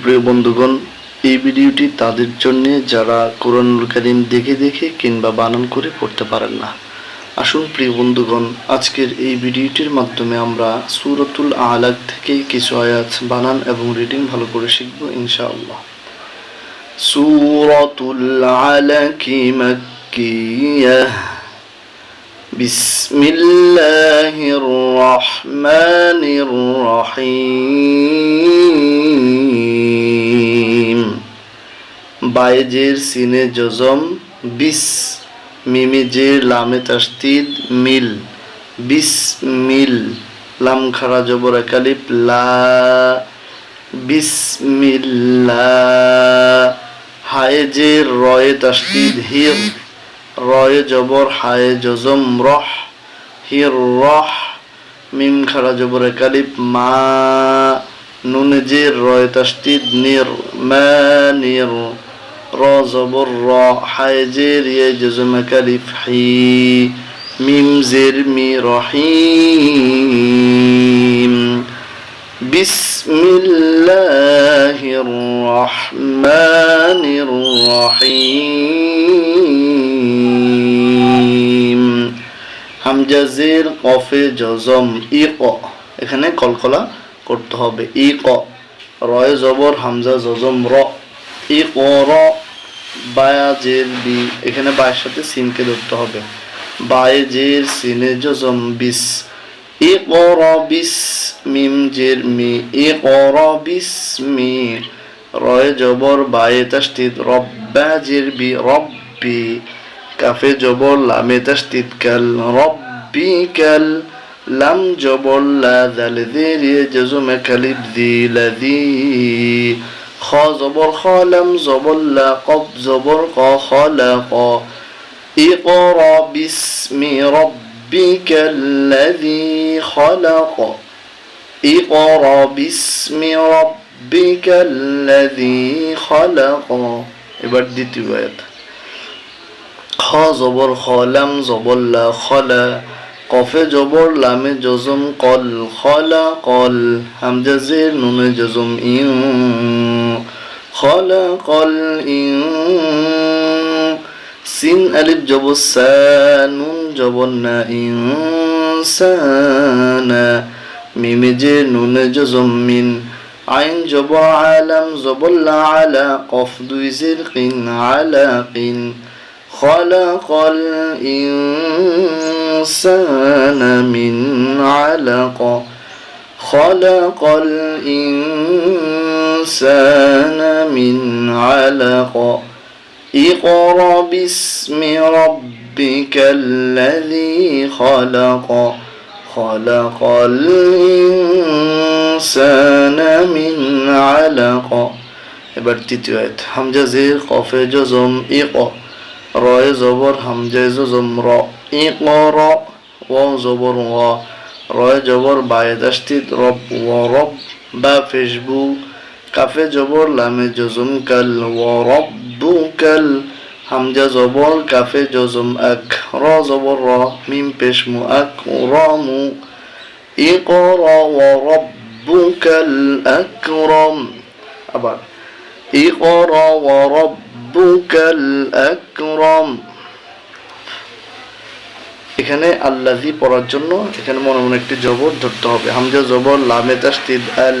প্রিয় বন্ধুগণ এই ভিডিওটি তাদের জন্য যারা কোরআনুল কারিম দেখে দেখে কিংবা বানান করে পড়তে পারেন না আসুন প্রিয় বন্ধুগণ আজকের এই ভিডিওটির মাধ্যমে আমরা সুরতুল আলাক থেকে কিছু আয়াত বানান এবং রিডিং ভালো করে শিখব ইনশাআল্লাহ সুরতুল আলাকি মাক্কিয়াহ بسم الله الرحمن الرحيم বাইজের সিনে জজম, বিস মিমে জের লামে তাস্তিদ, মিল, বিস মিল লাম খারা জবর একালিপ, লা বিসমিল্লাহ হায়ে জের রয়ে তাস্তিদ, হির, রয়ে জবর, হায়ে জজম, রহ, হির, রহ মিম খারা জবর কালিপ মা নুন জের রয়ে তাস্তিদ, নির, মা, নির র জবর র হায়ে জের ইয়ে জজম কালিপ হি মিম জের মি রহিম بسم الله الرحمن الرحيم হামজাজের কফে জজম ই ক এখানে কলকলা করতে হবে ই ক রয় জবর হামজা জজম র ই ক র বায়া জের বি, এখানে বায়ের সাথে সিনকে ধরতে হবে। বায়ে জের সিনে, জজম, বিস। এ কর বিস, মিম, জের, মি। এ কর বিস, মি। রয়ে, জবর, বায়ে, তাস্তিদ। রব্বা, জের, বি, রব্বি। কাফে, জবর, লামে, তাস্তিদ, কাল। রব্বি, কাল। লাম, জবর, লা, দাল জের জজম, কালিব, দি লাদি খ জবর খ লাম জবর লা কব জবর ক খলাক اقرا باسم ربك ربك الذي خلق اقرأ باسم ربك الذي خلق এবার দ্বিতীয় আয়াত খ জবর খলাম জবর লা খলা কফে জবর লামে জজম কল খলা কল হামজা জের নুনে জজম ইউ خلق الإنسان ألف جب السان جب إنسانا ميم جن جزم من عين جب عالم زبل على قف دوي زرق علق. خلق الإنسان من علق. خلق الإنسان من علق اقرأ باسم ربك الذي خلق خلق الإنسان من علق এবার তৃতীয় আয়াত হামজা জের কফে জজম ইক রয়ে জবর হামজা জজম র ইক র ও জবর ও রয়ে জবর বায়ে দাস্তিত রব ও রব বা ফেসবুক কাফে জবর, লামে জজম কাল ও রব্বুকাল হামজা জবর, কাফে জজম আক, র জবর, র, মিম পেশ মু আক রমু ইকরা ওয়া রব্বুকাল আকরাম আবার ইকরা ওয়া রব্বুকাল আকরাম এখানে আল্লাজি পড়ার জন্য এখানে মনে মনে একটি জবর ধরতে হবে। হামজা জবর, লামে তাসদিদ, আল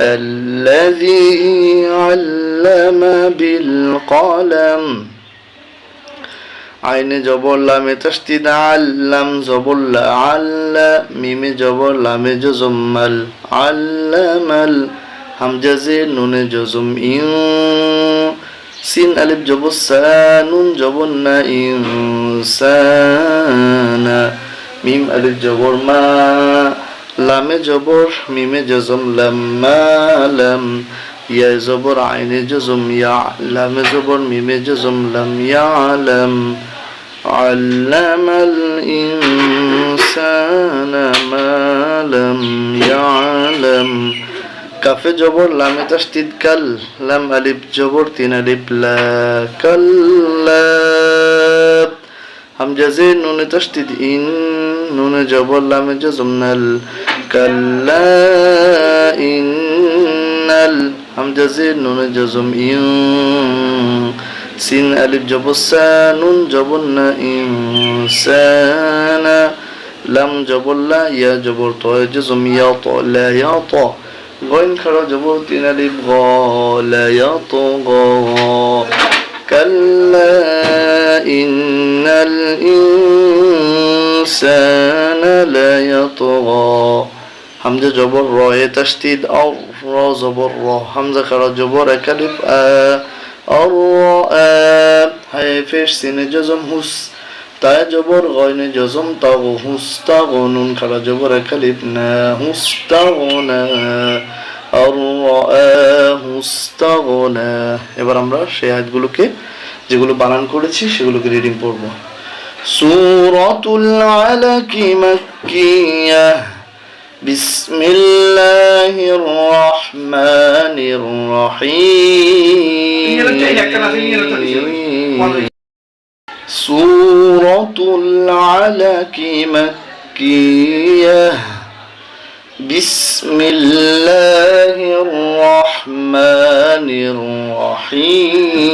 الذي علم بالقلم আইনে জবর লামে তাসদিদ আল্লাম জবর লা আল্লা মিমে জবর লামে জজমাল আল্লামাল হামজা জে নুনে জজম ইউ সিন আলিফ জবর সা নুন জবর না ইনসানা মিম আলিফ জবর মা লামে জবর মিমে জজম লাম্মা লাম ইয়া জবর আইনে জজম ইয়া লামে জবর মিমে জজম লাম ইয়ালাম علم الإنسان ما لم يعلم কাফে জবর লামে তাসদিদ কাল লাম আলিফ জবর তিন আলিফ লা কাল্লা হামজাজে নুনে তাসদিদ ইন নুনে জবর লামে জজম নাল কাল্লা ইন্নাল হামজাজে নুনে জজম ইন সিন আলিফ জবর সা নুন জবর না ইনসানা লাম জবর লা ইয়া জবর ত জজম ইয়া ত লা ইয়া ত غين خرج بوتنا لبغى لا يطغى كلا إن الإنسان لا يطغى حمزة جبر را تشديد أو را زبر را حمزة خرج جبر كلف آ الراء هاي فيش سين جزم هس تا جبر غين جزم تاغو هس تاغنون خرج جبر كلف نا هس تاغنا الرآه استغنى এবার আমরা সেই আয়াতগুলোকে যেগুলো বানান করেছি সেগুলোকে রিডিং পড়ব سورة العلك مكية. بسم الله الرحمن الرحيم. سورة العلك مكية. بسم الله الرحمن الرحيم.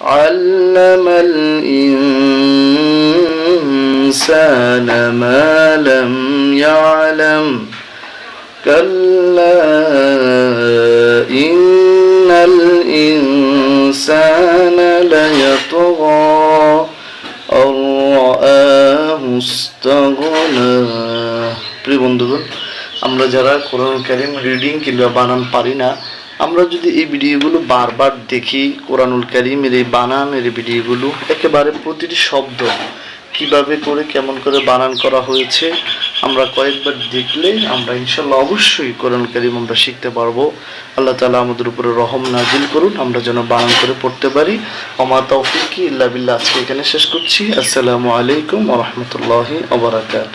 علم الإنسان ما لم يعلم كلا إن الإنسان ليطغى أن رآه استغنى প্রিয় বন্ধুগণ আমরা যারা কোরআন কারিম রিডিং কিংবা বানান পারি না আমরা যদি এই ভিডিওগুলো বারবার দেখি, কোরআনুল কারিমের এই বানানের ভিডিওগুলো, একেবারে প্রতিটি শব্দ কীভাবে করে, কেমন করে বানান করা হয়েছে, আমরা কয়েকবার দেখলে আমরা ইনশাল্লাহ অবশ্যই কোরআন কারিম আমরা শিখতে পারব। আল্লাহ তালা আমাদের উপরে রহম নাজিল করুন, আমরা যেন বানান করে পড়তে পারি। অমা তৌফিকি ইল্লা বিল্লাহ, আজকে এখানে শেষ করছি। আসসালামু আলাইকুম রহমতুল্লাহি ওবরাকাত